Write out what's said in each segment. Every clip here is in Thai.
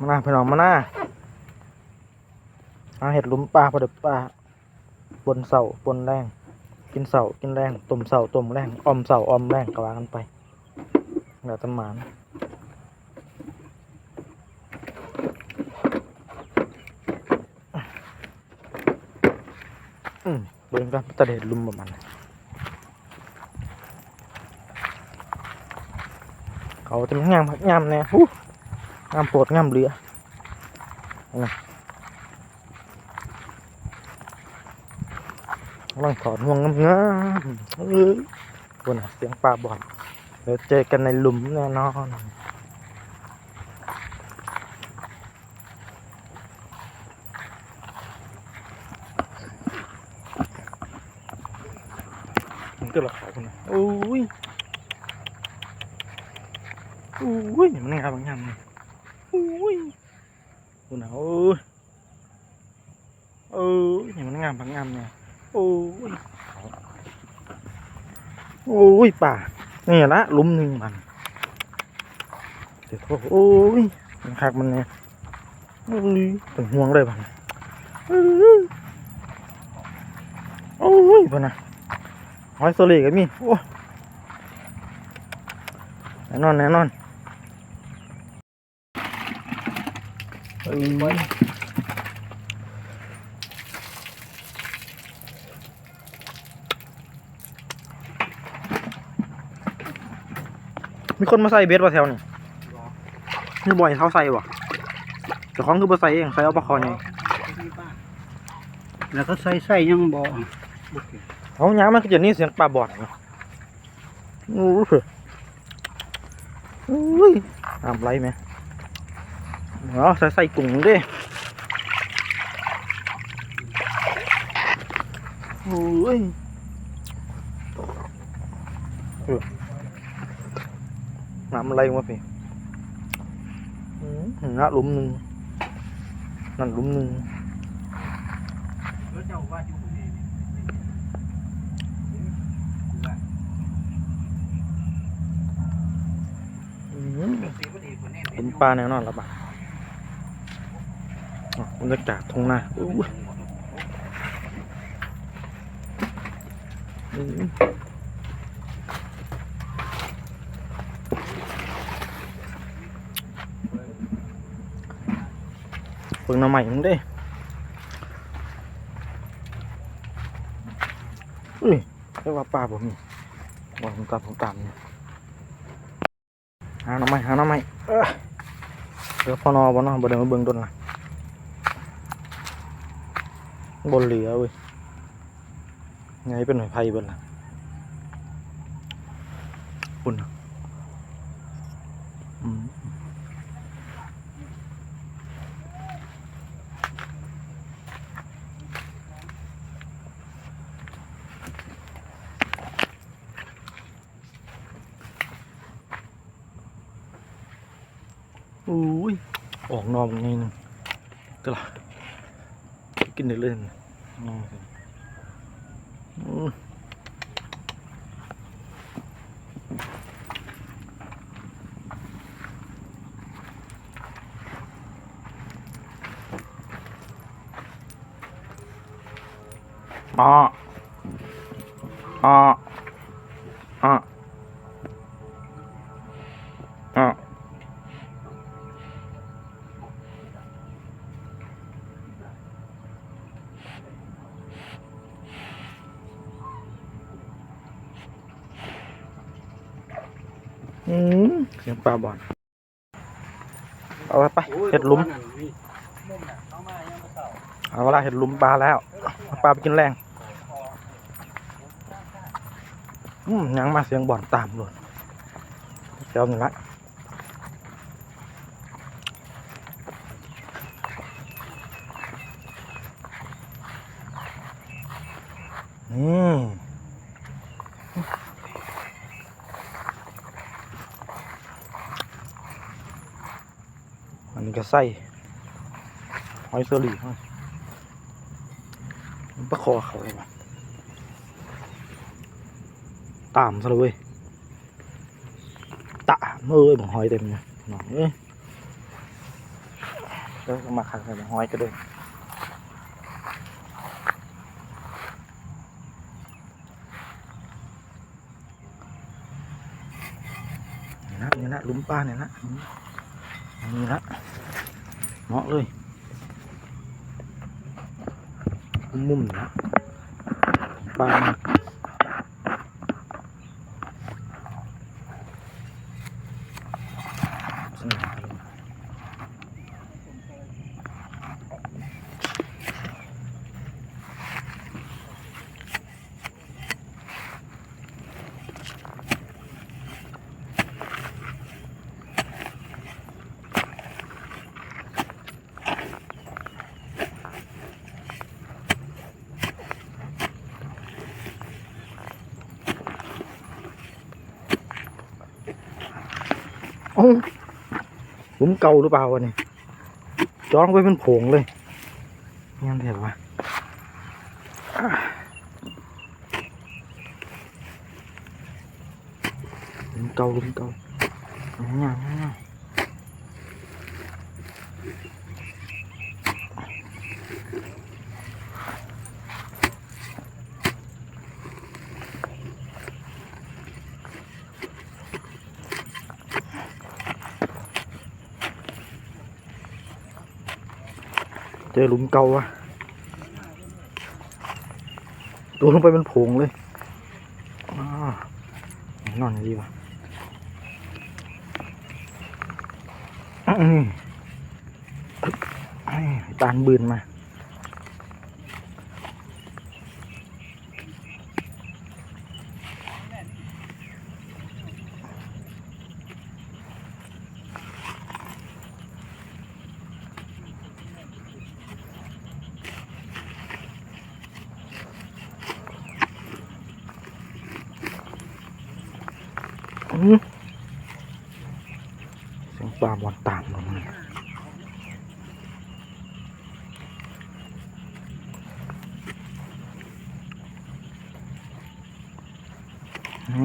มาหน้าพี่น้องมาหน้าอาเห็ดหลุมปลาพอด็ปลาบนเสาบนแรงกินเสากินแรงต้มเสาต้มแรงออมเสาออมแรงก็ว่ากันไปแล้วแตหมานอืมเบิ่งกันตะเด็ดลุมประมาณนั้เขาจะงามพักงามแน่ฮู้ งามโปรดงามเหลือนะกำลังถอดห่วงงามๆเอ้ยคนน่ะเสียงปลาบ่อนเดี๋ยวเจอกันในหลุมแน่นอนมันก็หลอกเขาคนน่ะโอ้ย โอ้ย มันงามมันงามเลย อ้ยคุณน่ะโอ้ยโอ้ยมันงามมันงามเนี่ยโอ้ยโอ้ยป่านี่ละลุมหนึ่งมันเดี๋ยวโทษโอ้ยมันคักมันเนี่ยโอ้ยเป็นห่วงเลยมันเอ้ยโอ้ยพนนะหอยโซลีก็มีโอ้ยแน่นอนแน่นอนเอ้ย มีคนมาใส่เบสว่าแถวนี่นี่บ่อยเขาใส่บ่เจ้าของคือบ่ใส่เองใส่เอาปลาคอไงแล้วก็ใส่ใส่ยังบ่เขาหยางมันก็จะนี่เสียงปลาบอดเนาะโอ้โหอุ้ยทำไรไหมเอาใส่ใส่กุ้งดิโอ้ยเออน้ำอะไรวะพี่อืมน่ะหลุมหนึ่งนั่นหลุม หนึ่งอืมเป็นปลาแน่นอนแล้วปะอ๋อ บรรยากาศทุ่งนาอู้ยอืมเพิ่งหน้ำใหม่มึงเด้อุ้ยเรียกว่าปลาผมนี่บอกผมตามผมตามเนี่ยหาหน้ำไม้หาหน้ำไม้เออเดี๋ยวพอนอบ่นอบ่เดินมาเบิ่งต้นละ บนเหลือเว้ยไงเป็นหน่วยไผ่บนล่ะคุณน่ะอืมอุ้ย ออกนอกไงนึงก็ล่ะ กินได้เลยนะอ๋ออ๋อ่าอ่า ปลาบอลเอาไปไปเห็ดหลุมเอาละเห็ดหลุมปลาแล้วเอาปลาไปกินแรง อืมยังมาเสียงบ่อนตามเลยเจ้าหนึ่งละนี่อัน นี้ก็ใส่หอยเซอรี่มประคอเขาเลยว่ะตามซะเลยเว้ยตามเอ้ยบังหอยเต็มเลยน้องเอ้ยแล้วมาขังใส่หอยก็ได้นี่นะนี่นะลุมปลาเนี่ยนะมนี่นะ เหมาะเลยมุมๆนะปลามันสนามเลย โอ้า หลุมเก่าหรือเปล่าวะเนี่ยจองไว้เป็นผงเลยงั้นเถอะวะอะหลุมเก่าหลุมเก่าเนี่ยเนี่ย จอหลุมเก่าวะตัวลงไปเป็นผงเลยอนอนดีวะอื้อไอ้ตานบืนมา อื้อเสียงปลาบอลตามลงมานี่อือ ปั่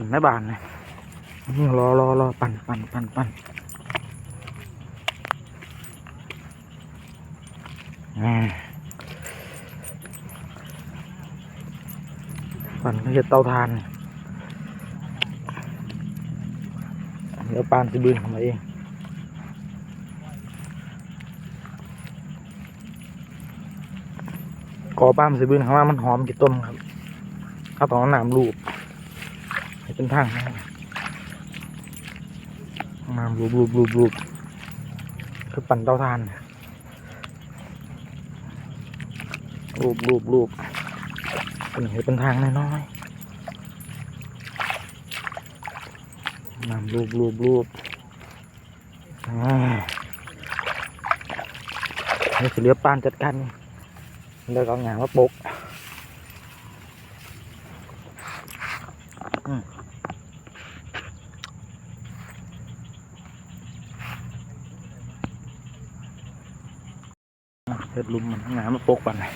นในบานเลยรอรอรอปั่นปั่นปั่นปั่น ปั่นก็จะเตาทานเนี่ยเดี๋ยวปานจะบืนของมาเองกอป้ามสิบืนข้างล่างมันหอมกี่ต้นครับข้าวตองน้ำรูปให้เป็นทางนะครับน้ำรูปรูปรูปรูปคือปั่นเตาทานเนี่ย รูปรูปรูปเป็นให้เป็นทางน้อยๆน้ำรูปรูปรูปอ่านี่สิเหลือปานจัดการแล้วก็เอาหงามาปกเฮ็ดหลุมมันหงามาปกปันเลย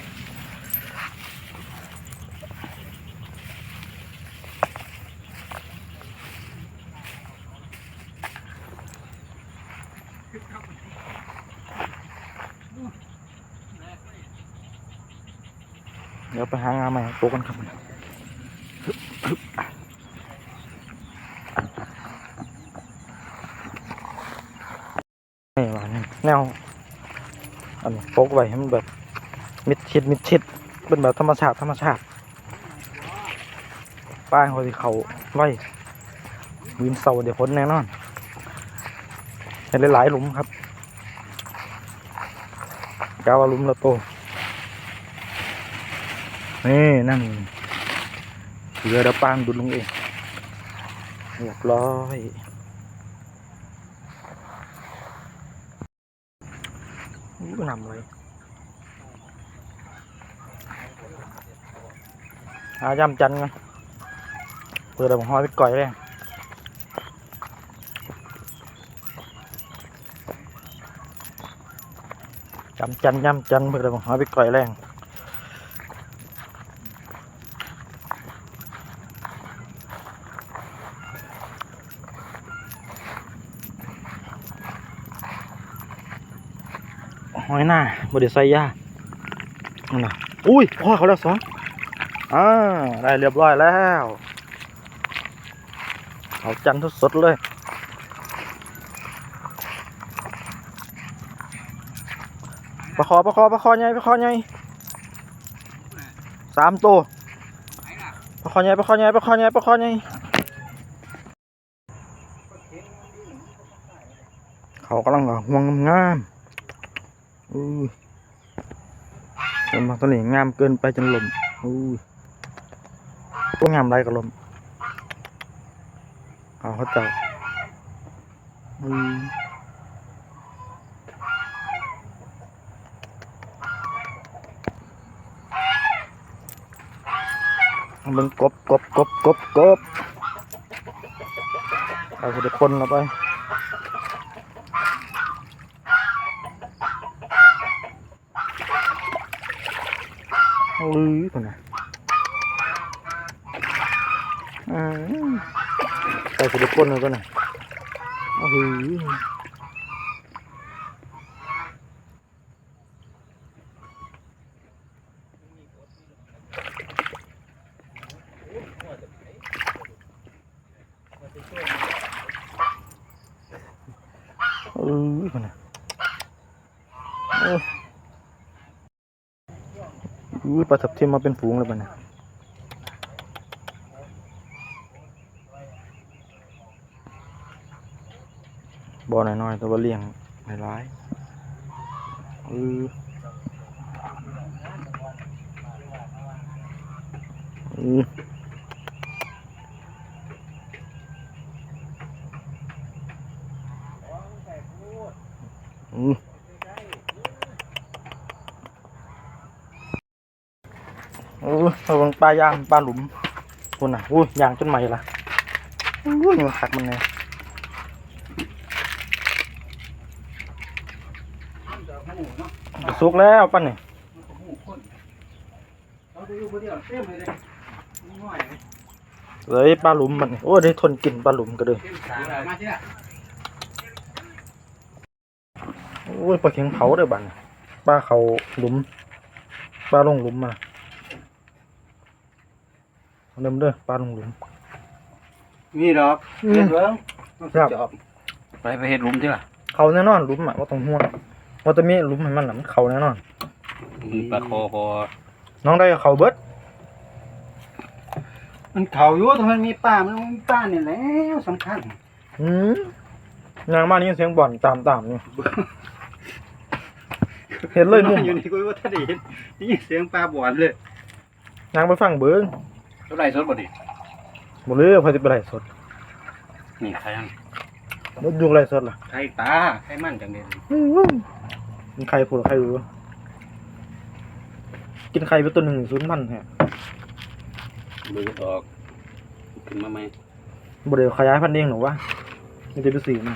ยวไปหางานใหม่ปกกันครับนี่วานี่แนวอันนี้โปกไว้ให้มันแบบมิดชิดมิดชิดเป็นแบบธรรมชาติธรรมชาติป้ายเขาที่เขาไว้วินเสาเดี๋ยวพ้นแน่นอนเห็นหลายๆหลุมครับกาวาหลุมละโต นี่นั่นเรือเดยวปานดุลงเองเรียบร้อยอู้นำเลยหายำจันกันเปิดแล้วผมห้อยไปก่อยเลยจำจันย้ำจันเปิดแล้วผมห้อยไปก่อยแรง อยหน้าบไดิใส่ยานั่นน่ะอุ้ยพ่อเขาแล้วสองอ่าได้เรียบร้อยแล้วเอาจันทร์สดเลยประคอประคอประคอใหญ่ประคอใหญ่สามตัวประคอใหญ่ประคอใหญ่ประคอใหญ่ประคอใหญ่เขากำลังห่วงงาม อู้ต้นมาต้นนี้งามเกินไปจนลมอู้ก็งามไรกับลมเอาเขาเจ้าอืมมันกบกบกบกบกบเอาไปปนแล้วไป lưới thôi nè. À. Tay phải được con rồi con này. Nó hư ừ con này อู้ปลาทับทิมมาเป็นฝูงเลยปะเนี่ยบ่อน้อยๆแต่ว่าเลี้ยงหลายๆออเอออือเออระวังป ลาย่างปลาหลุมคุณน่ะอุ้ยย่างจนใหม่ละอุ้ยมันขัดมันไงสุกแล้วปั้นนี่เราจะอยู่คนเดียวเต็มเลยเลยง่อยเลยเลยปลาหลุมมันนี่โอ้ได้ทนกินปลาหลุมก็เลยเต็มสามมาที่น่ะโอ้ยปลาเข็งเผาเด้อบัดนปลาเขาหลุมปลาลงหลุมมา เอาเริ่มเด้อปลาลงหลุมมีดอกอืม เห็ดเบิ้งครับจอบไปไปเห็ดหลุมที่ล่ะเขาแน่นอนหลุมอะว่าต้องห่วงว่าจะมีหลุมให้มันน่ะมันเขาแน่นอน ปลาคอคอน้องได้เขาเบิดมันเขาอยู่ทำไมมีป้ามันมีป้าเนี่ยแหล้วสำคัญอืมนางมานี่เสียงบ่อนตามตามนี่เห็นเลยมุมอยู่นี่กูว่าถ้าได้เห็นนี่เสียงปลาบ่อนเลยนางไปฟังเบิ้งเท่า ไรสดบ่ดิหมดเลยพอจะไปไหลฟ์สดนี่ใครอันรถยุงไหลฟ์สดล่ะใครตาใครมั่นจังเด่นมีใครพูดใครรู้วะกินไข่ไปตัวหนึ่งศูนย์พันฮะมือออกขึ้นมาไหมบริเวขยายพันธุ์เองหรอวะมีแต่ไปสีมา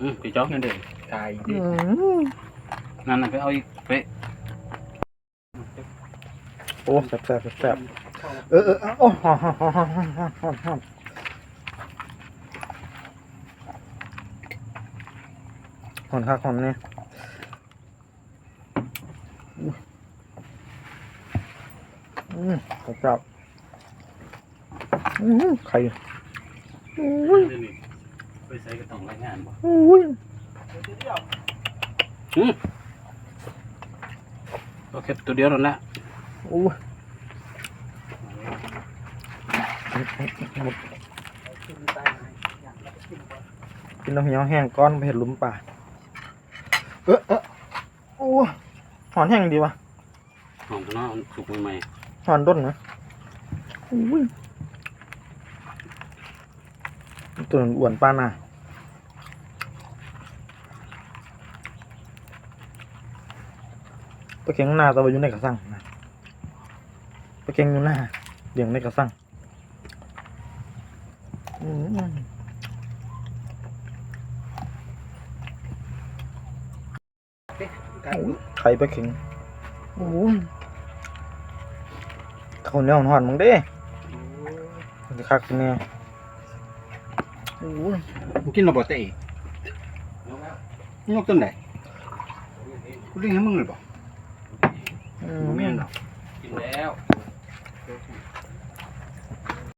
อืมไปจ๊อกนั่นเด่นตายดินั่นน่ะไปเอาอีกไปโอ้แสบแสบแสบ เออเออโอ้หอนคักหอนเนี่ยอืมกระจับอืมไข่อุ้ยไปใส่กระต่องรายงานบ่อุ้ยอืมโอเคตัวเดียวนั่นและอู้ กินน้ำเหี่ยวแห้งก้อนไปเห็ดหลุมป่าเออเออโอ้ยหอนแห้งดีวะหอมข้างนอกมันสุกใหม่หอนด้นนะอุ้ยตัวนั้นอ้วนป้าน่ะตัวเข็งหน้าตัวอยู่ในกระสังนะตัวเข็งอยู่หน้าเลี้ยงในกระสังอืม ไก่ไข่ปลาเข็งโอ้ยเขาวเหนียวหอนมึงเด้มันจะคักเนี่ยโอ้ยกูกินระเบิดเตะยกต้นไหนกูเลี้ยงให้มึงเลยป่ะอืกู